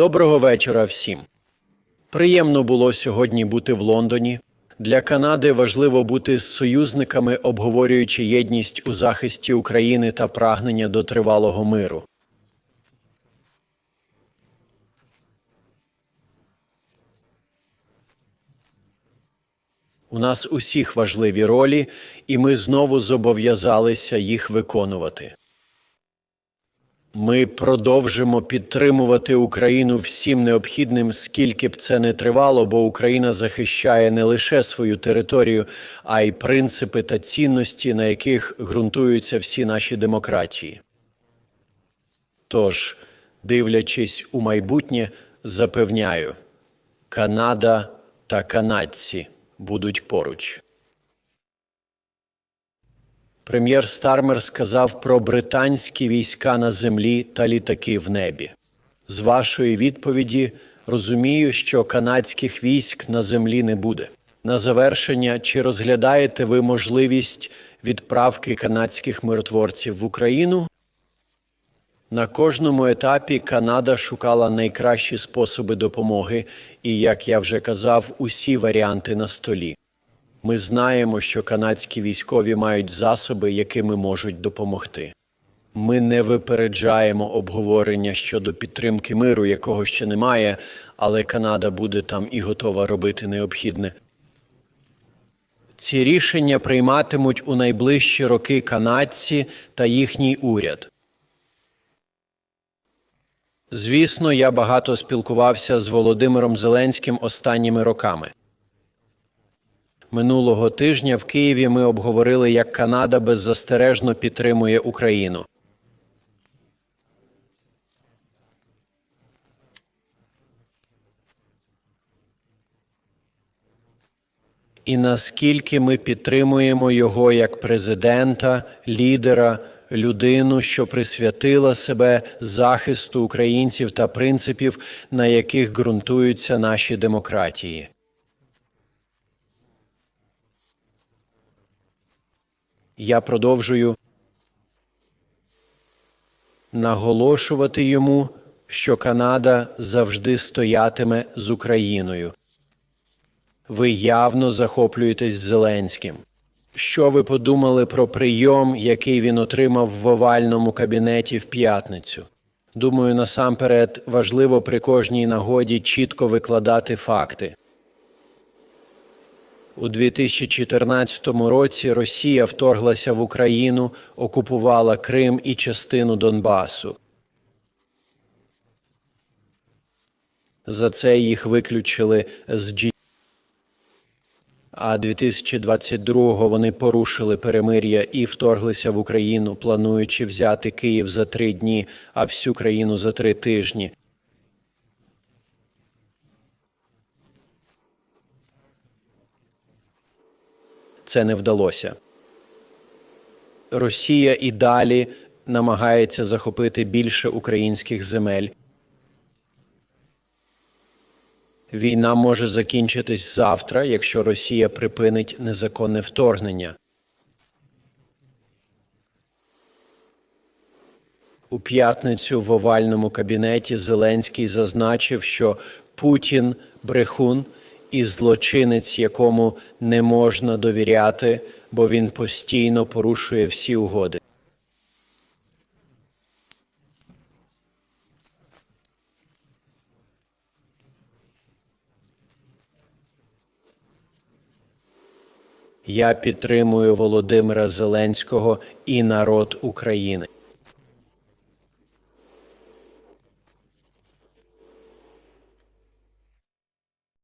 Доброго вечора всім. Приємно було сьогодні бути в Лондоні. Для Канади важливо бути з союзниками, обговорюючи єдність у захисті України та прагнення до тривалого миру. У нас усіх важливі ролі, і ми знову зобов'язалися їх виконувати. Ми продовжимо підтримувати Україну всім необхідним, скільки б це не тривало, бо Україна захищає не лише свою територію, а й принципи та цінності, на яких ґрунтуються всі наші демократії. Тож, дивлячись у майбутнє, запевняю, Канада та канадці будуть поруч. Прем'єр Стармер сказав про британські війська на землі та літаки в небі. З вашої відповіді розумію, що канадських військ на землі не буде. На завершення, чи розглядаєте ви можливість відправки канадських миротворців в Україну? На кожному етапі Канада шукала найкращі способи допомоги, і, як я вже казав, усі варіанти на столі. Ми знаємо, що канадські військові мають засоби, якими можуть допомогти. Ми не випереджаємо обговорення щодо підтримки миру, якого ще немає, але Канада буде там і готова робити необхідне. Ці рішення прийматимуть у найближчі роки канадці та їхній уряд. Звісно, я багато спілкувався з Володимиром Зеленським останніми роками. Минулого тижня в Києві ми обговорили, як Канада беззастережно підтримує Україну. І наскільки ми підтримуємо його як президента, лідера, людину, що присвятила себе захисту українців та принципів, на яких ґрунтуються наші демократії. Я продовжую наголошувати йому, що Канада завжди стоятиме з Україною. Ви явно захоплюєтесь Зеленським. Що ви подумали про прийом, який він отримав в овальному кабінеті в п'ятницю? Думаю, насамперед важливо при кожній нагоді чітко викладати факти. У 2014 році Росія вторглася в Україну, окупувала Крим і частину Донбасу. За це їх виключили з G а 2022-го вони порушили перемир'я і вторглися в Україну, плануючи взяти Київ за три дні, а всю країну за три тижні. Це не вдалося. Росія і далі намагається захопити більше українських земель. Війна може закінчитись завтра, якщо Росія припинить незаконне вторгнення. У п'ятницю в овальному кабінеті Зеленський зазначив, що Путін брехун і злочинець, якому не можна довіряти, бо він постійно порушує всі угоди. Я підтримую Володимира Зеленського і народ України.